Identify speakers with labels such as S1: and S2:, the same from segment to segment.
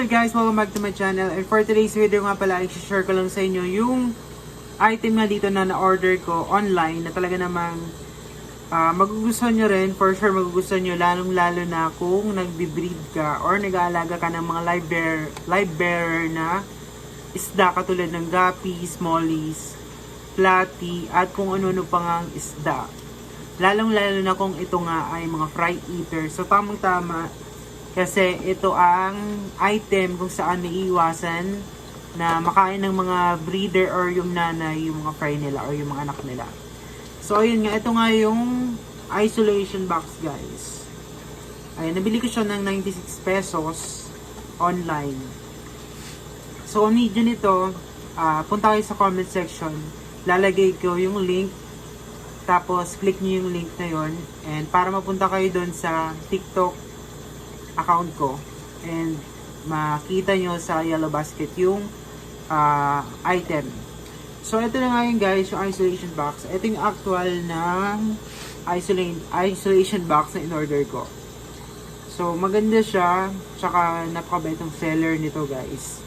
S1: up guys? Welcome back to my channel. And for today's video nga pala, i-share ko lang sa inyo yung item nga dito na na-order ko online na talaga namang ah, magugustuhan nyo rin. For sure magugustuhan nyo lalong lalo na kung nagbe-breed ka or nag-aalaga ka ng mga live, bear, live bearer na isda katulad ng gapi, smallies, platy, at kung ano-ano pa nga isda. Lalong lalo na kung ito nga ay mga fry eater. So tamang tama kasi ito ang item kung saan naiiwasan na makain ng mga breeder or yung nanay, yung mga fry nila or yung mga anak nila. So ayun nga, ito nga yung isolation box guys. Ayan, nabili ko siya ng 96 pesos online. So kung need nyo nito, ah, punta kayo sa comment section. Lalagay ko yung link tapos, click nyo yung link na yon And para mapunta kayo doon sa TikTok account ko. And makita nyo sa yellow basket yung ah, item. So, ito na nga yun guys, yung isolation box. Ito yung actual na isolation, isolation box na in-order ko. So, maganda siya. Tsaka, napakabetong seller nito guys.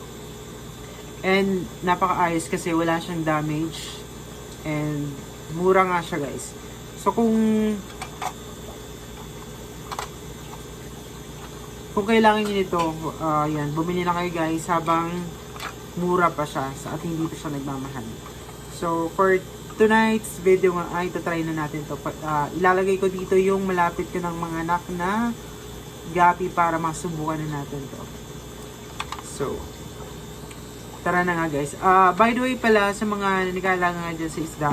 S1: And, napakaayos kasi wala siyang damage. And, mura nga siya guys. So, kung kung kailangan niyo nito, ah, yan, bumili na kayo guys habang mura pa siya sa at hindi pa siya nagmamahal. So, for tonight's video nga ay try na natin to. Ah, ilalagay ko dito yung malapit ko ng mga anak na gapi para masubukan na natin to. So, tara na nga guys. Ah, by the way pala sa mga nagkailangan nga dyan sa isda.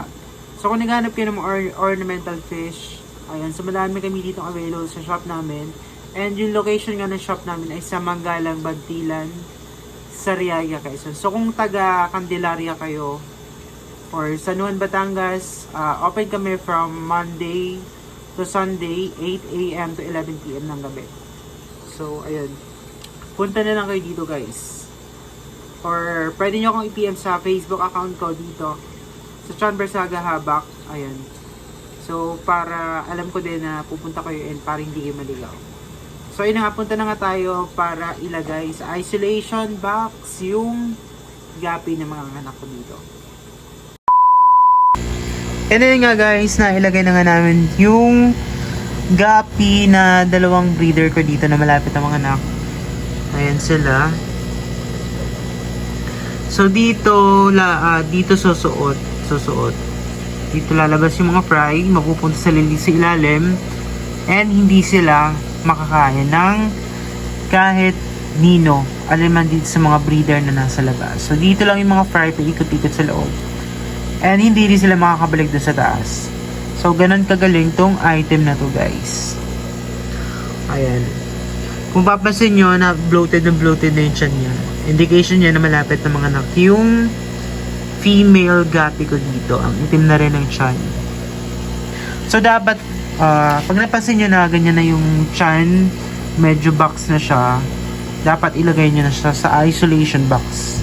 S1: So, kung naghanap kayo ng or- ornamental fish, ayan, so madami kami dito available sa shop namin. And yung location nga ng shop namin ay sa Manggalang, Bantilan, Sariaya, Quezon. So kung taga Candelaria kayo or San Juan, Batangas, ah, open kami from Monday to Sunday, 8 a.m. to 11 p.m. ng gabi. So, ayun. Punta na lang kayo dito, guys. Or pwede nyo akong i-PM sa Facebook account ko dito. Sa Chan Bersaga Habak. Ayun. So, para alam ko din na pupunta kayo and para hindi kayo maligaw. So, yun na nga, punta na nga tayo para ilagay sa isolation box yung gapi ng mga anak ko dito. And then nga guys, na ilagay na nga namin yung gapi na dalawang breeder ko dito na malapit ang mga anak. Ayan sila. So dito la ah, dito susuot, susuot. Dito lalabas yung mga fry, mapupunta sa lili sa ilalim and hindi sila makakain ng kahit nino, aliman dito sa mga breeder na nasa labas. So dito lang yung mga fry paikot-ikot sa loob. And hindi rin sila makakabalik doon sa taas. So ganun kagaling tong item na to guys. Ayan. Kung papansin nyo na bloated na bloated na yung tiyan niya. Indication niya na malapit na mga anak. Yung female gapi ko dito, ang itim na rin ng tiyan. So dapat, ah, pag napansin nyo na ganyan na yung tiyan, medyo box na siya, dapat ilagay nyo na siya sa isolation box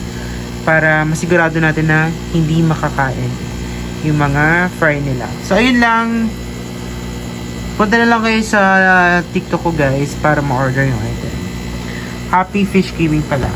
S1: para masigurado natin na hindi makakain yung mga fry nila. So ayun lang, punta na lang kayo sa TikTok ko guys para ma-order yung item. Happy fish keeping pala.